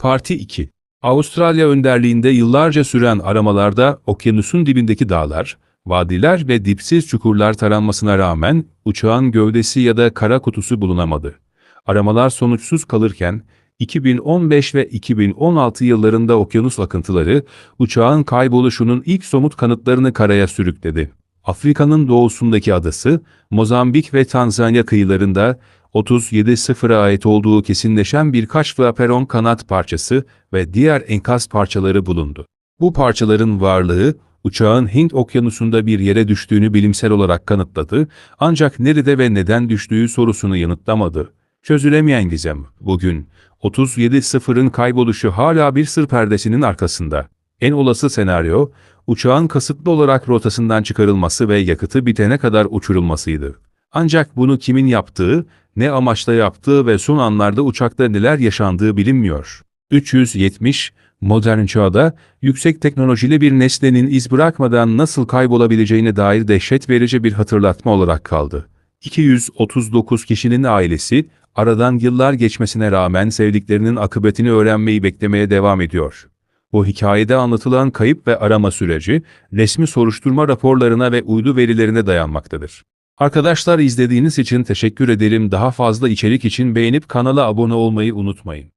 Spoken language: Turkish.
Parti 2 Avustralya önderliğinde yıllarca süren aramalarda okyanusun dibindeki dağlar, vadiler ve dipsiz çukurlar taranmasına rağmen uçağın gövdesi ya da kara kutusu bulunamadı. Aramalar sonuçsuz kalırken 2015 ve 2016 yıllarında okyanus akıntıları uçağın kayboluşunun ilk somut kanıtlarını karaya sürükledi. Afrika'nın doğusundaki adası, Mozambik ve Tanzanya kıyılarında 37.0'a ait olduğu kesinleşen birkaç flaperon kanat parçası ve diğer enkaz parçaları bulundu. Bu parçaların varlığı, uçağın Hint okyanusunda bir yere düştüğünü bilimsel olarak kanıtladı, ancak nerede ve neden düştüğü sorusunu yanıtlamadı. Çözülemeyen gizem, bugün 37.0'ın kayboluşu hala bir sır perdesinin arkasında. En olası senaryo, uçağın kasıtlı olarak rotasından çıkarılması ve yakıtı bitene kadar uçurulmasıydı. Ancak bunu kimin yaptığı, ne amaçla yaptığı ve son anlarda uçakta neler yaşandığı bilinmiyor. 370, modern çağda yüksek teknolojili bir nesnenin iz bırakmadan nasıl kaybolabileceğine dair dehşet verici bir hatırlatma olarak kaldı. 239 kişinin ailesi, aradan yıllar geçmesine rağmen sevdiklerinin akıbetini öğrenmeyi beklemeye devam ediyor. Bu hikayede anlatılan kayıp ve arama süreci, resmi soruşturma raporlarına ve uydu verilerine dayanmaktadır. Arkadaşlar izlediğiniz için teşekkür ederim. Daha fazla içerik için beğenip kanala abone olmayı unutmayın.